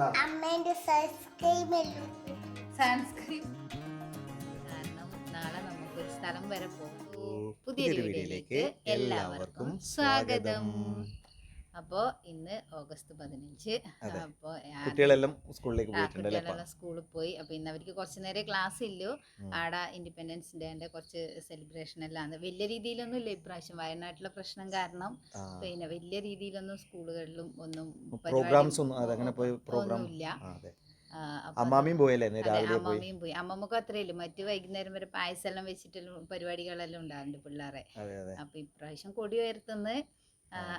അമ്മേന്റെ subscribe sunscreen കാരണം നാളെ നമുക്കൊരു സ്ഥലം വരെ പോകും പുതിയൊരു വീഡിയോയിലേക്ക് എല്ലാവർക്കും സ്വാഗതം. അപ്പോ ഇന്ന് ഓഗസ്റ്റ് പതിനഞ്ച്. അപ്പോൾ അപ്പോ കുട്ടികളെല്ലാം സ്കൂളിലേക്ക് കുട്ടികളെല്ലാം സ്കൂളിൽ പോയി. അപ്പൊ ഇന്ന് അവർക്ക് കുറച്ച് നേരം ക്ലാസ് ഇല്ലു. ആട ഇൻഡിപെൻഡൻസ് ഡേന്റെ കുറച്ച് സെലിബ്രേഷൻ എല്ലാം വലിയ രീതിയിലൊന്നും ഇല്ല ഇപ്രാവശ്യം. വയനാട്ടിലെ പ്രശ്നം കാരണം പിന്നെ വലിയ രീതിയിലൊന്നും സ്കൂളുകളിലും ഒന്നും പ്രോഗ്രാംസ് ഒന്നും ആ, അമ്മാമിയും പോയല്ലേ? രാവിലെ പോയി. അമ്മമ്മയും പോയി. അമ്മമ്മക്ക് അത്രയല്ലേ മറ്റു വൈകുന്നേരം വരെ പായസം എല്ലാം വെച്ചിട്ടുള്ള പരിപാടികളെല്ലാം ഉണ്ടാകുന്നുണ്ട് പിള്ളേരെ. അപ്പൊ ഇപ്രാവശ്യം കൊടി ഉയർത്തുന്നത്.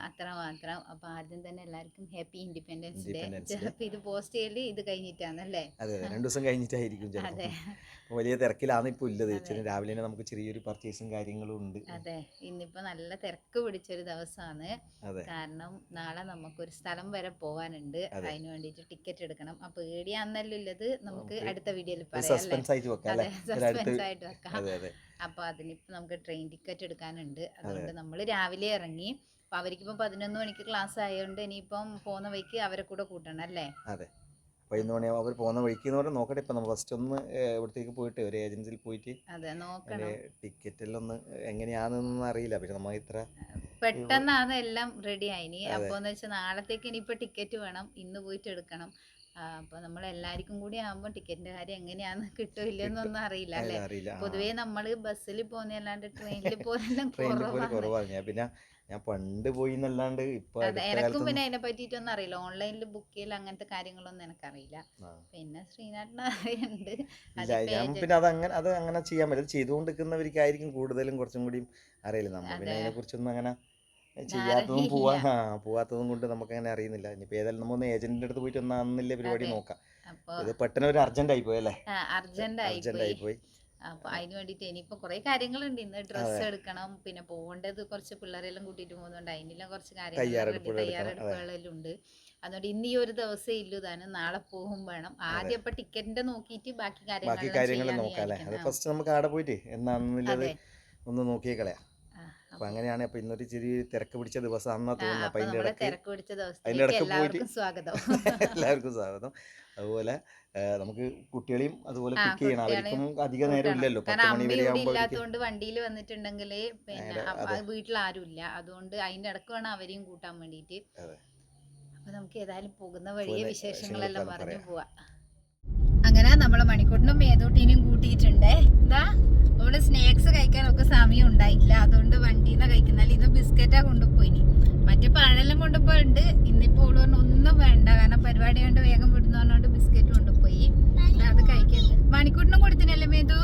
അത്ര മാത്രം അപ്പൊ ആദ്യം തന്നെ എല്ലാവർക്കും ഹാപ്പി ഇൻഡിപെൻഡൻസ് ഡേ. ചിലപ്പോ ഇത് പോസ്റ്റ് ചെയ്യൽ ഇത് കഴിഞ്ഞിട്ടാണല്ലേ? അതെ രണ്ടു ദിവസം കഴിഞ്ഞിട്ടായിരിക്കും അതെ. വലിയ തിരക്കിലാണ് ഇപ്പൊ ഉള്ളത്. രാവിലെ നമുക്ക് ചെറിയൊരു പർച്ചേസും കാര്യങ്ങളും ഉണ്ട്. അതെ. ഇന്നിപ്പോ നല്ല തിരക്ക് പിടിച്ചൊരു ദിവസമാണ് കാരണം നാളെ നമുക്ക് ഒരു സ്ഥലം വരെ പോവാനുണ്ട്. അതെ. അതിന് വേണ്ടിട്ട് ടിക്കറ്റ് എടുക്കണം. അപ്പൊ പേടിയാന്നല്ലോ ഉള്ളത് നമുക്ക് അടുത്ത വീഡിയോയിൽ പറയാം സസ്പെൻസ് ആയിട്ട് വെക്കാം അപ്പോൾ അതിനിപ്പോൾ നമുക്ക് ട്രെയിൻ ടിക്കറ്റ് എടുക്കാനുണ്ട്. അതുകൊണ്ട് നമ്മൾ രാവിലെ ഇറങ്ങി. അപ്പോൾ അവർക്കിപ്പം പതിനൊന്ന് മണിക്ക് ക്ലാസ് ആയതുകൊണ്ട് ഇനിയിപ്പം പോകുന്ന വഴിക്ക് അവരെ കൂടെ കൂട്ടണം അല്ലേ? അതെ. പതിനൊന്ന് മണിയാവും അവർ പോകുന്ന വഴിക്ക് എന്ന് പറഞ്ഞാൽ നോക്കട്ടെ. ഇപ്പൊ നമ്മൾ ഫസ്റ്റ് ഒന്ന് ഇവിടത്തേക്ക് പോയിട്ട് ഒരു ഏജൻസിയിൽ പോയിട്ട് അതെ നോക്കണം. ടിക്കറ്റ് ഒന്ന് എങ്ങനെയാണെന്നൊന്നും അറിയില്ല. പക്ഷെ നമ്മൾ ഇത്ര പെട്ടെന്നാണ് എല്ലാം റെഡി ആയിനി അപ്പോൾ എന്ന് വെച്ചാൽ നാളത്തേക്ക് ഇനിയിപ്പോൾ ടിക്കറ്റ് വേണം. ഇന്ന് പോയിട്ട് എടുക്കണം. അപ്പോൾ നമ്മൾ എല്ലാവർക്കും കൂടി ആകുമ്പോൾ ടിക്കറ്റിന്റെ കാര്യം എങ്ങനെയാന്ന് കിട്ടോ ഇല്ലെന്നൊന്നും അറിയില്ല അല്ലെ. പൊതുവേ നമ്മൾ ബസ്സിൽ പോകുന്നതല്ലാണ്ട് ട്രെയിനിൽ ഞാൻ പിന്നെ ഞാൻ പണ്ട് പോയി എന്നല്ലാണ്ട് എനക്കും പിന്നെ അതിനെ പറ്റിയിട്ടൊന്നും അറിയില്ല. ഓൺലൈനിൽ ബുക്ക് ചെയ്യൽ അങ്ങനത്തെ കാര്യങ്ങളൊന്നും എനിക്കറിയില്ല. പിന്നെ ശ്രീനാഥിനെ പിന്നെ അത് അങ്ങനെ അത് അങ്ങനെ ചെയ്യാൻ പറ്റില്ല. ചെയ്തുകൊണ്ടിരിക്കുന്നവർക്കായിരിക്കും കൂടുതലും കുറച്ചും കൂടി അറിയില്ല. നമ്മൾ പിന്നെ. അതിനെ കുറിച്ചൊന്നും അങ്ങനെ ചെയ്യാത്തതും. പോവാ. ആ പോവാത്തതും കൊണ്ട് നമുക്ക് അങ്ങനെ അറിയുന്നില്ല. ഇനിയിപ്പോ ഏതായാലും നമ്മൊന്ന് ഏജന്റിന്റെ അടുത്ത് പോയിട്ട് ഒന്നാന്നില്ല പരിപാടി നോക്കാം. ഇത് പെട്ടെന്ന് ഒരു അർജന്റ് ആയി പോയി അല്ലേ? അർജന്റ് ആയി പോയി. അപ്പൊ അതിന് വേണ്ടിട്ട് ഇനിയിപ്പോ കുറെ കാര്യങ്ങളുണ്ട്. ഇന്ന് ഡ്രസ്സ് എടുക്കണം പിന്നെ പോകേണ്ടത് കുറച്ച് പിള്ളേരെല്ലാം കൂട്ടിയിട്ട് പോകുന്നുണ്ട്. അതിനെല്ലാം കുറച്ച് കാര്യങ്ങൾ തയ്യാറെടുപ്പുകളെല്ലാം ഉണ്ട് അതുകൊണ്ട് ഇന്ന് ഈ ഒരു ദിവസം ഇല്ലു. താനും നാളെ പോകും വേണം. ആദ്യം ഇപ്പൊ ടിക്കറ്റിന്റെ നോക്കിയിട്ട് ബാക്കി ബാക്കി കാര്യങ്ങൾ നോക്കാം അല്ലേ? ഫസ്റ്റ് നമുക്ക് ആടെ പോയിട്ട് എന്നാന്നുള്ളത് ഒന്ന് നോക്കിയേക്കളയാ. അപ്പൊ അങ്ങനെയാണ് അപ്പൊ ഇന്നൊരു ചെറിയ തിരക്ക് പിടിച്ച ദിവസം അന്നാ തോന്നുന്നു. അപ്പൊ അതിന്റെ ഇടയ്ക്ക് അതിന്റെ ഇടയ്ക്ക് പോയിട്ട് സ്വാഗതം. എല്ലാവർക്കും സ്വാഗതം. അതുപോലെ നമുക്ക് കുട്ടികളെയും അതുപോലെ പിക്ക് ചെയ്യണം. അവർക്കും അധിക നേരം ഇല്ലല്ലോ. പത്ത് മണി വരെ ഇല്ലാത്തതുകൊണ്ട് വണ്ടിയിൽ വന്നിട്ടുണ്ടെങ്കിൽ പിന്നെ വീട്ടിൽ ആരും ഇല്ല അതുകൊണ്ട് അതിന്റെ ഇടയ്ക്ക് വേണം അവരെയും കൂട്ടാൻ വേണ്ടിയിട്ട്. അപ്പൊ നമുക്ക് ഏതായാലും പോകുന്ന വഴിയെ വിശേഷങ്ങളെല്ലാം പറഞ്ഞു. പോവാ. അങ്ങനെ നമ്മളെ മണിക്കൂട്ടിനും മേതൂട്ടിനെയും കൂട്ടിയിട്ടുണ്ട്. എന്താ? നമ്മൾ സ്നാക്സ് കഴിക്കാനൊക്കെ സമയം ഉണ്ടായില്ല. അതുകൊണ്ട് വണ്ടിയിൽ നിന്ന് ഇത് ബിസ്ക്കറ്റാ കൊണ്ടുപോയിനി. മറ്റേ പഴമെല്ലാം കൊണ്ടുപോയിട്ടുണ്ട്. ഇന്നിപ്പോ ഓൾ പറഞ്ഞു ഒന്നും വേണ്ട. കാരണം പരിപാടി കൊണ്ട് വേഗം വിടുന്ന പറഞ്ഞോണ്ട് ബിസ്ക്കറ്റ് കൊണ്ടുപോയി. അത് കഴിക്കുന്നത് മണിക്കൂട്ടിനും കൊടുത്തിനല്ലേ മേതു?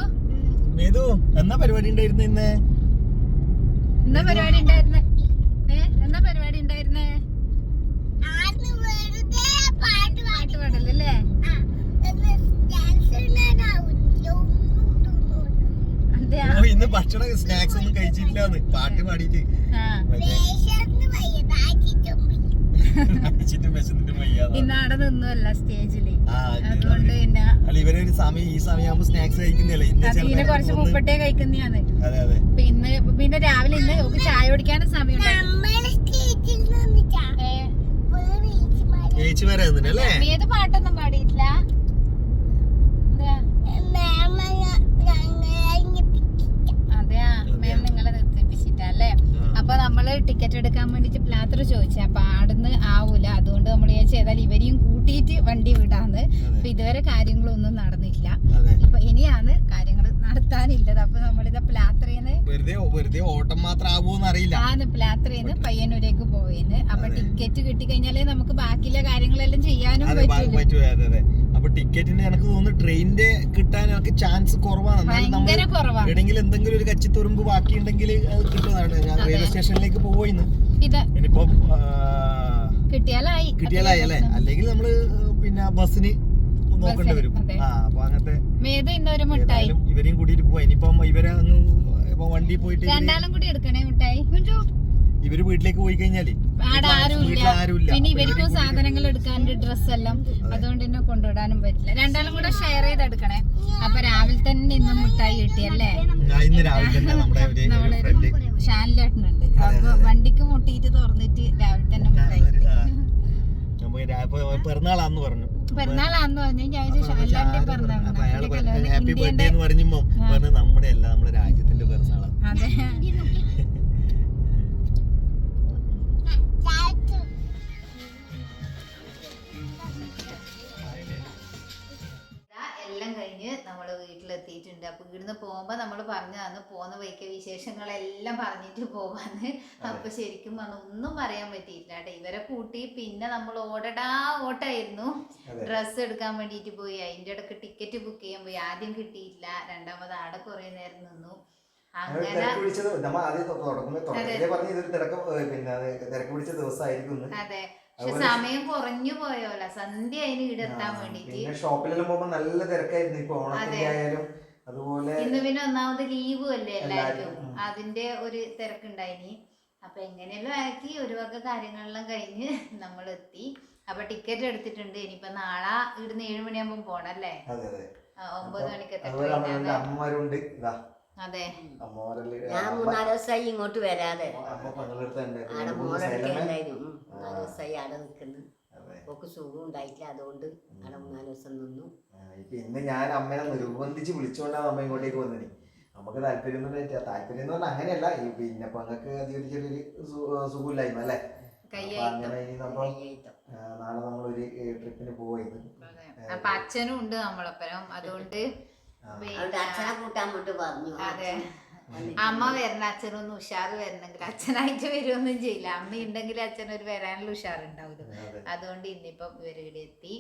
മേതു എന്നാ പരിപാടി ഉണ്ടായിരുന്നു ഇന്ന്? എന്താ പരിപാടി ഉണ്ടായിരുന്നേ ഏ എന്താ പരിപാടി ഉണ്ടായിരുന്നേ ആദ്യം വെറുതെ പാട്ട് പാട്ട് പാടല്ലേ അതെയാ ഓ ഇന്ന് ഭക്ഷണം സ്നാക്സ് ഒന്നും കഴിച്ചിട്ടില്ല പാട്ട് പാടിയിട്ട്. ആ. കഴിച്ചിട്ടും വിശന്നിട്ടും വയ്യാതാ. ഇന്ന് അവിടെ നിന്നുമല്ല സ്റ്റേജിൽ. ആ, അതുകൊണ്ട് പിന്നെ അല്ല ഇവരെ ഒരു സമയം ഈ സമയമാകുമ്പോ സ്നാക്സ് കഴിക്കുന്നില്ല ഇന്ന് കുറച്ച് മുമ്പട്ടേ മുപ്പട്ടേ കഴിക്കുന്നതാണ്. അതെ അതെ. പിന്നെ പിന്നെ രാവിലെ ഇന്ന് ഒക്കെ ചായ കുടിക്കാനും സമയം ഏച്ചി വരെ അല്ലേ? ഏത് പാട്ടൊന്നും പാടിയിട്ടില്ല ഇതാ, അതെയാ മേം നിങ്ങളെ നിർത്തിപ്പിച്ചിട്ടല്ലേ അപ്പൊ നമ്മൾ ടിക്കറ്റ് എടുക്കാൻ വേണ്ടിട്ട് പ്ലാത്തർ ചോദിച്ചു. അപ്പൊ ആടുന്ന് ആവൂല. അതുകൊണ്ട് നമ്മൾ ചെയ്താൽ ഇവരെയും കൂട്ടിയിട്ട് വണ്ടി വിടാന്ന്. അപ്പൊ ഇതുവരെ കാര്യങ്ങളൊന്നും നടന്നില്ല. ഇപ്പൊ ഇനിയാണ് കാര്യങ്ങൾ നടത്താനില്ലത്. അപ്പൊ നമ്മളിത് പ്ലാത്രയിന്ന് വെറുതെ ഓട്ടം മാത്രം ആവുമോന്ന് അറിയില്ല ആണ് പ്ലാത്രയിന്ന് പയ്യന്നൂരേക്ക് പോയിന്ന് അപ്പൊ. ടിക്കറ്റ് കിട്ടിക്കഴിഞ്ഞാലേ നമുക്ക് ബാക്കിയുള്ള കാര്യങ്ങളെല്ലാം ചെയ്യാനും പറ്റും. ടിക്കറ്റിന് എനിക്ക് തോന്നുന്നു ട്രെയിനിന്റെ കിട്ടാൻ എനിക്ക് ചാൻസ് കുറവാണ്. എന്നാലും നമ്മൾ കുറവാ. എവിടെയെങ്കിലും എന്തെങ്കിലും ഒരു കച്ചിത്തുറുമ്പ് ബാക്കിയുണ്ടെങ്കിൽ അത് കിട്ടുന്നതാണ്. ഞാൻ അതെ. റെയിൽവേ സ്റ്റേഷനിലേക്ക് പോയിന്ന്. ഇത് ഇനിയിപ്പം കിട്ടിയാലായി. കിട്ടിയാലായി അല്ലേ? അല്ലെങ്കിൽ നമ്മൾ പിന്നെ ബസ്സിന് നോക്കേണ്ടി വരും. അതെ. ആ അപ്പൊ അങ്ങനത്തെ മേത് ഇന്നൊരു മിഠായി ഏതായാലും ഇവരെയും കൂട്ടിയിട്ട് പോവാ. ഇനിയിപ്പം ഇവരെ അങ്ങ് ഇപ്പൊ വണ്ടി പോയിട്ട് ഇവർ രണ്ടാളും കൂടി എടുക്കണേ മിഠായി ഇവർ വീട്ടിലേക്ക് പോയി കഴിഞ്ഞാൽ പിന്നെ ഇവർക്കും സാധനങ്ങൾ എടുക്കാൻ ഡ്രസ് എല്ലാം. അതുകൊണ്ട് തന്നെ കൊണ്ടുവിടാനും പറ്റില്ല. രണ്ടാളും കൂടെ ഷെയർ ചെയ്ത് എടുക്കണേ അപ്പൊ രാവിലെ തന്നെ ഇന്ന് മുട്ടായി കിട്ടിയല്ലേ അല്ലേ? ഞാൻ ഇന്ന് രാവിലെ തന്നെ നമ്മുടെ ഒരു നമ്മുടെ ഫ്രണ്ട് ഷാനിലേട്ടനുണ്ട്. അപ്പൊ വണ്ടിക്ക് മുട്ടിയിട്ട് തുറന്നിട്ട് രാവിലെ തന്നെ മുട്ടായി കിട്ടി. പിറന്നാളാന്ന് പറഞ്ഞു. പെരുന്നാളാന്ന് പറഞ്ഞു. ഞാൻ ഹാപ്പി ബർത്ത്ഡേ എന്ന് പറഞ്ഞപ്പോ പറഞ്ഞ നമ്മുടെ അല്ല നമ്മുടെ രാജ്യത്തിന്റെ പിറന്നാളാണ് വീട്ടിലെത്തിയിട്ടുണ്ട് അപ്പൊ ഇവിടുന്ന് പോകുമ്പോ നമ്മൾ പറഞ്ഞതാണ് പോകുന്ന വഴിക്ക് വിശേഷങ്ങളെല്ലാം പറഞ്ഞിട്ട് പോവാന്ന്. അപ്പൊ ശരിക്കും പറഞ്ഞു ഒന്നും പറയാൻ പറ്റിയില്ല കേട്ടോ. ഇവരെ കൂട്ടി പിന്നെ നമ്മൾ ഓടടാ ഓട്ടായിരുന്നു. ഡ്രസ് ഡ്രസ്സ് എടുക്കാൻ വേണ്ടിയിട്ട് പോയി. അതിന്റെ ഇടയ്ക്ക് ടിക്കറ്റ് ബുക്ക് ചെയ്യാൻ പോയി. ആദ്യം കിട്ടിയില്ല രണ്ടാമത് ആടെ കുറെ നേരം നിന്നു. പറഞ്ഞ പിന്നെ അത് പക്ഷെ സമയം കുറഞ്ഞു പോയോല സന്ധ്യ അതിന് ഈടെത്താൻ വേണ്ടിട്ട് പിന്നെ ഷോപ്പിലെല്ലാം പോകുമ്പോ നല്ല തിരക്കായിരുന്നു ഇപ്പൊ ഓണത്തിന്റെ. ആയാലും. അതുപോലെ ഇന്ന് പിന്നെ ഒന്നാമത് ലീവ് അല്ലേ എല്ലാവർക്കും. അതിന്റെ ഒരു തിരക്കുണ്ടായിനി. അപ്പൊ എങ്ങനെയല്ലോ ആക്കി ഒരു വക കാര്യങ്ങളെല്ലാം കഴിഞ്ഞ് നമ്മൾ എത്തി അപ്പൊ ടിക്കറ്റ് എടുത്തിട്ടുണ്ട്. ഇനിയിപ്പൊ നാളെ ഇവിടുന്ന് ഏഴു മണിയാകുമ്പോ പോണല്ലേ? അല്ലേ ഒമ്പത് മണിക്കത്തെ അമ്മമാരുണ്ട്. അതെ. ഞാൻ മൂന്നാൽ ദിവസമായി ഇങ്ങോട്ട് വരാതെ. ആടെ മോളെടുക്കെ മൂന്നാൽ ദിവസമായി ആടെ നിൽക്കുന്നു. ഓക്ക് സുഖം ഉണ്ടായിട്ടില്ല. അതുകൊണ്ട് അവിടെ മൂന്നാൽ ദിവസം നിന്നു. ഇന്ന് ഞാൻ അമ്മനെ നിർബന്ധിച്ച് വിളിച്ചുകൊണ്ടാണ് അമ്മ ഇങ്ങോട്ടേക്ക് വന്നത് നമുക്ക് താല്പര്യം. താല്പര്യം എന്ന് പറഞ്ഞാൽ അങ്ങനെയല്ല. ഈ പിന്നെ പെങ്ങൾക്ക് അധികം ഒരു ചെറിയൊരു സുഖമില്ലായ്മ അല്ലേ? അങ്ങനെ ഇനി നമ്മൾ നാളെ നമ്മൾ ഒരു ട്രിപ്പിന് പോയത് അപ്പൊ അച്ഛനും ഉണ്ട് നമ്മളൊപ്പം അതുകൊണ്ട് അച്ഛനെ കൂട്ടാൻ പറഞ്ഞു. അതെ. അമ്മ വരണ. അച്ഛനൊന്നും ഉഷാറ് വരണമെങ്കിൽ അച്ഛനായിട്ട് വരുമൊന്നും ചെയ്യില്ല. അമ്മ ഉണ്ടെങ്കിൽ അച്ഛൻ ഒരു വരാനുള്ള ഉഷാറുണ്ടാവില്ല. അതുകൊണ്ട് ഇന്നിപ്പം ഇവർ ഇവിടെ എത്തി.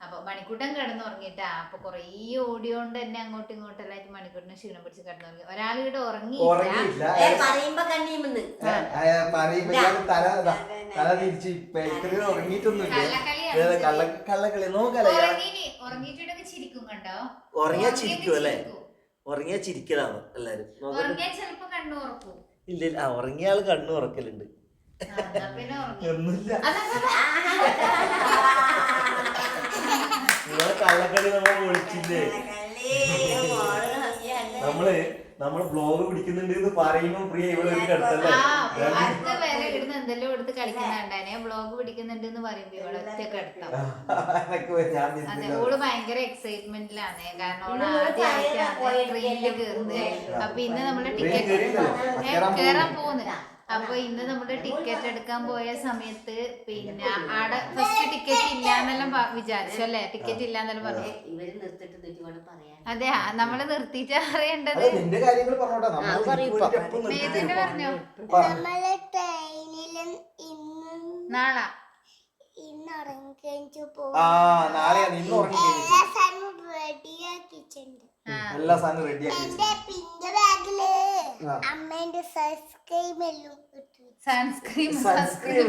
അപ്പൊ മണിക്കൂട്ടൻ കിടന്നുറങ്ങിട്ടാ അപ്പൊ കൊറേ ഓടിയോണ്ട് തന്നെ അങ്ങോട്ടും ഇങ്ങോട്ടും എല്ലാം മണിക്കൂട്ടിനെ ക്ഷീണം പിടിച്ച് കിടന്നുറങ്ങി. ഒരാൾ ഇവിടെ ഉറങ്ങിനി ഉറങ്ങിയിട്ടുണ്ടെങ്കിൽ ചിരിക്കും കണ്ടോ? ഉറങ്ങിയാ ചിരിക്കും അല്ലേ? ചിരിക്കും. ഉറങ്ങിയാ ചിരിക്കലാണ് എല്ലാരും. ചിലപ്പോ കണ്ണു ഉറക്കും ഇല്ല. ഇല്ല ഉറങ്ങിയ ആൾ കണ്ണു ഉറക്കലുണ്ട് ഒന്നുമില്ല. നിങ്ങളെ കള്ളക്കളി നമ്മൾ വിളിച്ചില്ലേ? നമ്മൾ നമ്മൾ ബ്ലോഗ് പിടിക്കുന്നുണ്ട് എന്ന് പറയുമ്പോ പ്രിയ ഇവിടെ ഒരു കിടത്തല്ലേ എന്തെല്ലോ എടുത്ത് കളിക്കുന്നുണ്ടാനെ ബ്ലോഗ് പിടിക്കുന്നുണ്ട് എന്ന് പറയുമ്പോ ഇവിടെ ഒറ്റ തിരിച്ചില്ല. ഓൾ ഭയങ്കര എക്സൈറ്റ്മെന്റിലാണ് കാരണം ഓൾ ആദ്യമായിട്ടാണ് ട്രെയിനിൽ കയറുന്നത് അപ്പൊ ഇന്ന് നമ്മൾ ടിക്കറ്റ്. കേറാൻ കേറാൻ പോകുന്നു. പോകുന്നു അപ്പൊ ഇന്ന് നമ്മൾ ടിക്കറ്റ് എടുക്കാൻ പോയ സമയത്ത് പിന്നെ ആടെ ഫസ്റ്റ് ടിക്കറ്റ് ഇല്ലാന്നെല്ലാം എന്നെല്ലാം വിചാരിച്ചു അല്ലേ? ടിക്കറ്റ് ഇല്ല ഇല്ലാന്നെല്ലാം പറഞ്ഞു. ഇവർ നിർത്തിട്ട് പറയാൻ. അതെ നമ്മൾ നിർത്തിയിട്ട് അറിയേണ്ടത് മേതുവിന്റെ പറഞ്ഞോ നമ്മൾ ട്രെയിനിലും ഇന്നും നാളെ? ഇന്ന് പോകും ഉറങ്ങി എല്ലാ സാധനവും റെഡിയാക്കി അമ്മേന്റെ സൺസ്ക്രീം എല്ലാം സൺസ്ക്രീം സൺസ്ക്രീം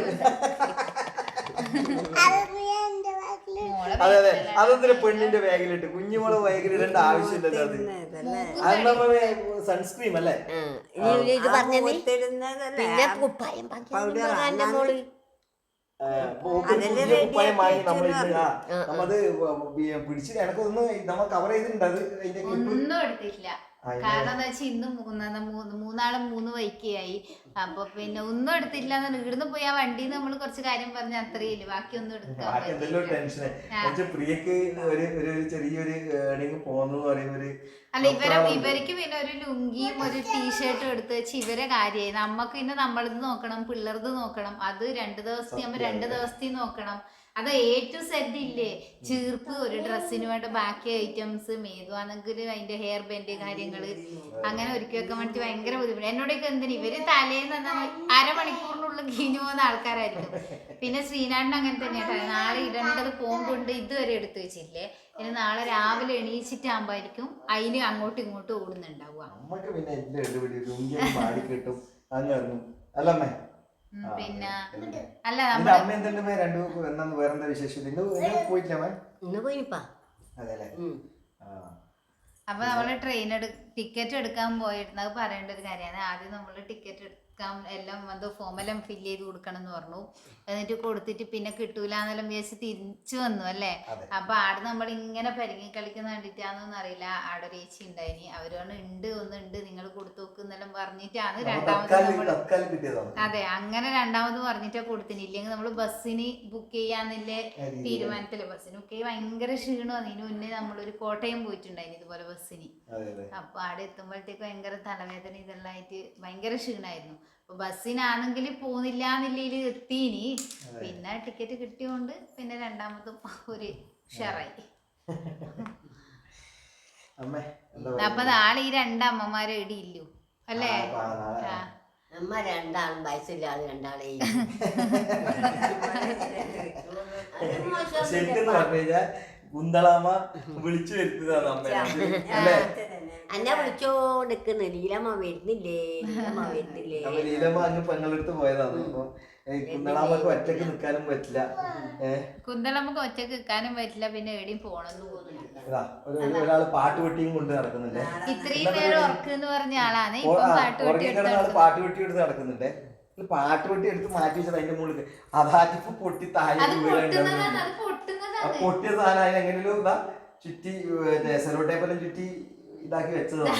അതെ അതെ. അതെന്തിനാ പെണ്ണിന്റെ ബാഗിലിട്ട്. കുഞ്ഞുമോൾ ബാഗിലിടേണ്ട ആവശ്യമില്ലല്ലോ അത്. സൺസ്ക്രീം അല്ലേ? പിന്നെ കുപ്പായം എന്റെ മോൾ ആ, ഓക്ക് പുതിയ കുപ്പായം നമ്മൾ ഇന്ന് ആ, നമ്മത് പിടിച്ച് എനക്കൊന്ന് നമ്മ കവർ ചെയ്തിട്ടുണ്ട് അത് അതിന്റെ ക്ലിപ്പ് ഒന്നും എടുത്തിട്ടില്ല. കാരണം എന്താ വെച്ചാൽ ഇന്ന് മൂന്ന് മൂന്ന് മൂന്നാളും മൂന്ന് വൈക്കായി അപ്പൊ പിന്നെ ഒന്നും എടുത്തില്ല ഇവിടുന്ന് പോയി ആ വണ്ടിന്ന് നമ്മൾ കുറച്ച് കാര്യം പറഞ്ഞ അത്രയില്ല ബാക്കി ഒന്നും എടുക്കാൻ പ്രിയക്ക് ഒരു ഒരു ചെറിയൊരു അല്ല ഇവരെ. ഇവർക്ക് പിന്നെ ഒരു ലുങ്കിയും ഒരു ടീഷർട്ടും എടുത്ത് വെച്ച് ഇവരെ കാര്യമായി നമുക്ക് പിന്നെ നമ്മളത് നോക്കണം പിള്ളേർത് നോക്കണം. അത് രണ്ട് ദിവസത്തെ ആകുമ്പോ രണ്ട് ദിവസത്തെ നോക്കണം. അത് എ ടു സെഡ് ഇല്ലേ? ചീർപ്പ് ഒരു ഡ്രസ്സിന് വേണ്ട ബാക്കി ഐറ്റംസ് മേതുവാണെങ്കിൽ അതിന്റെ ഹെയർ ബാൻഡ് കാര്യങ്ങൾ അങ്ങനെ ഒരുക്കി വെക്കാൻ വേണ്ടി ഭയങ്കര ബുദ്ധിമുട്ട്. എന്നോടൊക്കെ എന്തിനു? ഇവർ തലേന്ന് അരമണിക്കൂറിനുള്ളിൽ കിഞ്ഞു പോകുന്ന ആൾക്കാരായിരിക്കും. പിന്നെ ശ്രീനാടിന് അങ്ങനെ തന്നെയാണ് നാളെ ഇടേണ്ടത് പോകുമ്പോണ്ട് ഇതുവരെ എടുത്തു വെച്ചില്ലേ ഇനി നാളെ രാവിലെ എണീച്ചിട്ടാകുമ്പോയിരിക്കും അതിന് അങ്ങോട്ടും ഇങ്ങോട്ടും ഓടുന്നുണ്ടാവുക. നമ്മക്ക് പിന്നെ പിന്നെ അല്ല അമ്മ എന്തുണ്ട് രണ്ടു വേറെന്താ വിശേഷം? ഇന്ന് പോയിട്ടില്ല ഇന്ന് പോയിപ്പാ അപ്പൊ നമ്മൾ ട്രെയിൻ ടിക്കറ്റ് എടുക്കാൻ പോയിരുന്നത് പറയേണ്ട ഒരു കാര്യമാണ്. ആദ്യം നമ്മൾ ടിക്കറ്റ് എടുക്കാൻ എല്ലാം അത് ഫോമെല്ലാം ഫില്ല് ചെയ്ത് കൊടുക്കണം എന്ന് പറഞ്ഞു. എന്നിട്ട് കൊടുത്തിട്ട് പിന്നെ കിട്ടൂല എന്നെല്ലാം വിചാരിച്ച് തിരിച്ചു വന്നു അല്ലേ. അപ്പൊ ആട് നമ്മൾ ഇങ്ങനെ പരിങ്ങി കളിക്കുന്ന കണ്ടിട്ടാന്നൊന്നും അറിയില്ല. ആടെ ഒരു ചേച്ചി ഉണ്ടായിനി. അവരോട് ഉണ്ട് ഒന്നുണ്ട് നിങ്ങൾ കൊടുത്തു നോക്ക് എന്നെല്ലാം പറഞ്ഞിട്ടാണ് രണ്ടാമത് അതെ അങ്ങനെ രണ്ടാമത് പറഞ്ഞിട്ടാ കൊടുത്തിന്. ഇല്ലെങ്കിൽ നമ്മൾ ബസ്സിന് ബുക്ക് ചെയ്യാന്നില്ലേ തീരുമാനത്തിൽ. ബസ്സിന് ബുക്ക് ചെയ്യാൻ ഭയങ്കര ക്ഷീണമാണ് അതിന് മുന്നേ നമ്മളൊരു കോട്ടയം പോയിട്ടുണ്ടായിന് ഇതുപോലെ ബസ്സിന്. അപ്പൊ ആടെ എത്തുമ്പോഴത്തേക്ക് ഭയങ്കര തലവേദന ഇതെല്ലാം ആയിട്ട് ഭയങ്കര ക്ഷീണമായിരുന്നു. അപ്പൊ ബസ്സിനാണെങ്കിൽ പോകുന്നില്ല എന്നില്ല എത്തീനി. പിന്നെ ടിക്കറ്റ് കിട്ടിയോണ്ട് പിന്നെ രണ്ടാമതും ഒരു ഷെറായി അപ്പൊ നാളെ ഈ രണ്ടമ്മമാരെ ഇടിയില്ലു അല്ലേ? അമ്മ രണ്ടാളും വയസ്സില്ലാതെ രണ്ടാളെ ശരിക്കും പറഞ്ഞു വിളിച്ചു വരുന്നതാണ് അമ്മ അല്ലേ? എന്നെ വിളിച്ചോണ്ടിരിക്കുന്നു ലീലമ്മ വരുന്നില്ലേ? ലീലമ്മ വരുന്നില്ലേ? അപ്പൊ ലീലമ്മ അങ്ങ് പെങ്ങളെടുത്ത് പോയതാണ്. അപ്പൊ കുന്തളാമ്മക്ക് ഒറ്റയ്ക്ക് നിൽക്കാനും പറ്റില്ല. കുന്തളമ്മക്ക് കുന്തള ഒറ്റയ്ക്ക് നിൽക്കാനും പറ്റില്ല. പിന്നെ എവിടെയും പോണെന്ന് തോന്നുന്നു ഇതാ ഒരു ഒരു- ഒരാൾ പാട്ട് വെട്ടിയും കൊണ്ട് നടക്കുന്നുണ്ട്. ഇത്രയും പേര് ഉറക്ക് എന്ന് പറഞ്ഞ ആളാണ്. പാട്ട് വെട്ടി എടുത്ത് നടക്കുന്നുണ്ട്. ഈ പാട്ട് വെട്ടി എടുത്ത് മാറ്റി വെച്ചത് അതിന്റെ മുകളിൽ അതാ പൊട്ടി താഴെ അത് പൊട്ടിയ സാധനം അതിന് എങ്ങനെയും എന്താ? ചുറ്റി സെലോ ടേപ്പെല്ലാം ചുറ്റി ഇതാക്കി വെച്ചതാണ്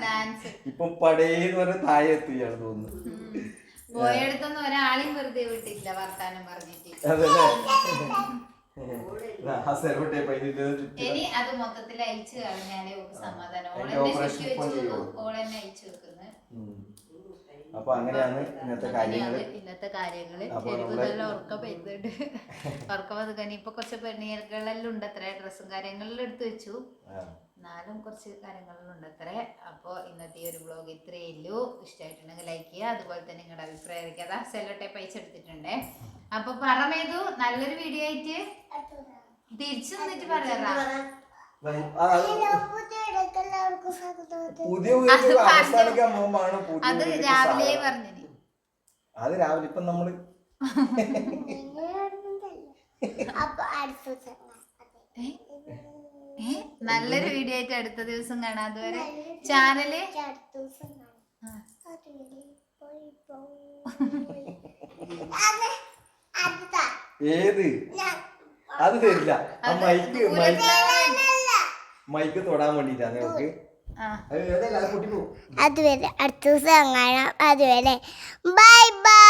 ഡാൻസ്. ഇപ്പൊ പടേന്ന് പറഞ്ഞ താഴെ എത്തുകയാണ് തോന്നുന്നു. പോയടുത്തൊന്നും ഒരാളെയും വെറുതെ വിട്ടില്ല വർത്താനം പറഞ്ഞിട്ട്. ഇനി അത് മൊത്തത്തിൽ അയച്ചു കളഞ്ഞാലേ സമാധാനം. ഓളെന്നെ വെച്ചു ഓളെന്നെ അയച്ചു വെക്കുന്നത്. അപ്പൊ അങ്ങനെയാണ് ഇന്നത്തെ കാര്യങ്ങൾ ഇന്നത്തെ നല്ല ഉറക്കം വന്നിക്കാൻ ഇപ്പൊ കുറച്ച് പെണ്ണുകൾക്കെല്ലാം ഉണ്ട് അത്ര. ഡ്രസ്സും കാര്യങ്ങളിലും എടുത്തു വെച്ചു. എന്നാലും കുറച്ച് കാര്യങ്ങളെല്ലാം ഉണ്ട് അത്ര. അപ്പോൾ ഇന്നത്തെ ഈ ഒരു ബ്ലോഗ് ഇത്രയേ ഉള്ളൂ. ഇഷ്ടമായിട്ടുണ്ടെങ്കിൽ ലൈക്ക് ചെയ്യുക. അതുപോലെ തന്നെ നിങ്ങളുടെ അഭിപ്രായം അത് സെലോട്ടെ പൈസ എടുത്തിട്ടുണ്ട്. അപ്പൊ പറമേതു നല്ലൊരു വീഡിയോ ആയിട്ട് തിരിച്ചു വന്നിട്ട് പറയാറാ പുതിയ. അവസാനിക്കാൻ അത് രാവിലെ സാധനം. പറഞ്ഞു അത് രാവിലെ ഇപ്പൊ നമ്മൾ നല്ലൊരു വീഡിയോ ആയിട്ട് അടുത്ത ദിവസം കാണാം അതുവരെ. ചാനൽ. ഏത്? അത് തരില്ല. ആ മൈക്ക് മൈക്ക്. മൈക്ക് തൊടാൻ വേണ്ടിട്ടാണ് നമുക്ക്. അതുവരെ അടുത്ത ദിവസം കാണാം. അതുവരെ. Bye bye